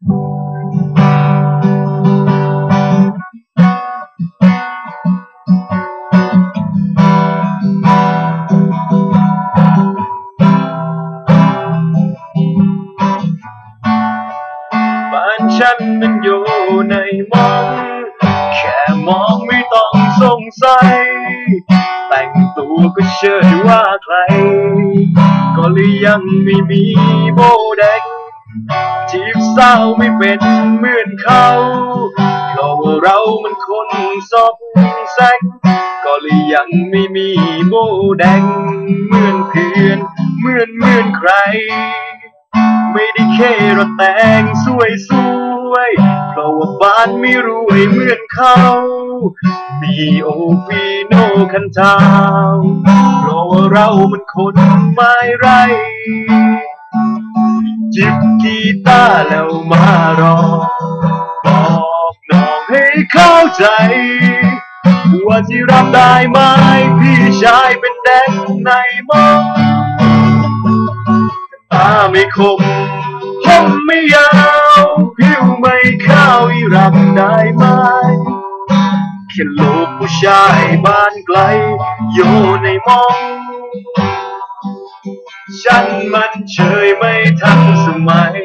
บ้านฉันมันอยู่ในมองแค่มองไม่ต้องสงสัย แต่งตัวก็เชื่อว่าใคร ก็เลยยังไม่มีโบแดง จีบสาวไม่เป็นเหมือนเขาเพราะว่าเรามันคนซอกแซกก็เลยยังไม่มีโบแดง เหมือนเพื่อนเหมือนเหมือนใคร ไม่ได้แค่รถแต่งสวยสวยเพราะว่าบ้านไม่รวยเหมือนเขามีโอฟีโนคันทาวเพราะว่าเรามันคนไม้ไร จิบกีตาร์แล้วมารอบอกน้องให้เข้าใจ ว่าที่รับได้ไหมพี่ชายเป็นแดงในมองตาไม่คมผมไม่ยาวผิวไม่ขาวอีรับได้ไหมแค่ลูกผู้ชายบ้านไกลอยู่ในมอง ฉันมันเฉยไม่ทันสมัย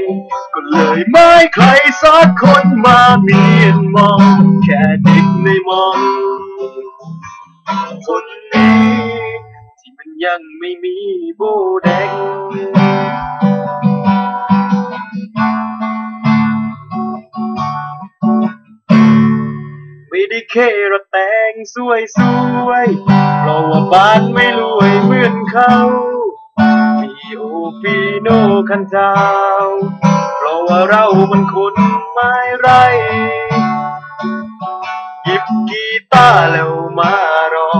ก็เลยไม่ใครสักคนมาเมียนมอง แค่เด็กในมองคนนี้ที่มันยังไม่มีโบแดงไม่ได้แค่รถแต่งสวยสวยๆเพราะว่าบ้านไม่รวยเหมือนเขา ฟีโนคันเจ้าเพราะว่าเรามันคนไม้ไร หยิบกีตาร์แล้วมารอ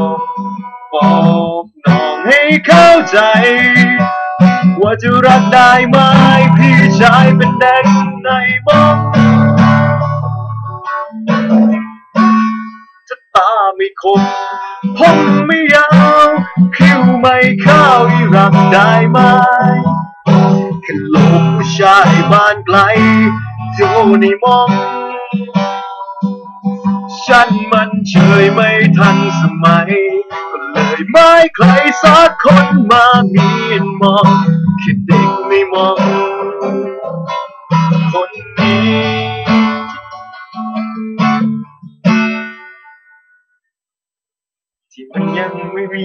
บอกน้องให้เข้าใจ ว่าจะรักได้ไหมพี่ชายเป็นแดงในมองจะตาไม่คมผมไม่ย คิวไม่ข้าวอีรับได้ไหมแค่โลกผู้ชายบ้านไกลอยู่ในมอง ฉันมันเฉยไม่ทันสมัย ก็เลยไม่ใครสักคนมาเมียนมองแค่เด็กไม่มอง ที่มันยังไม่มี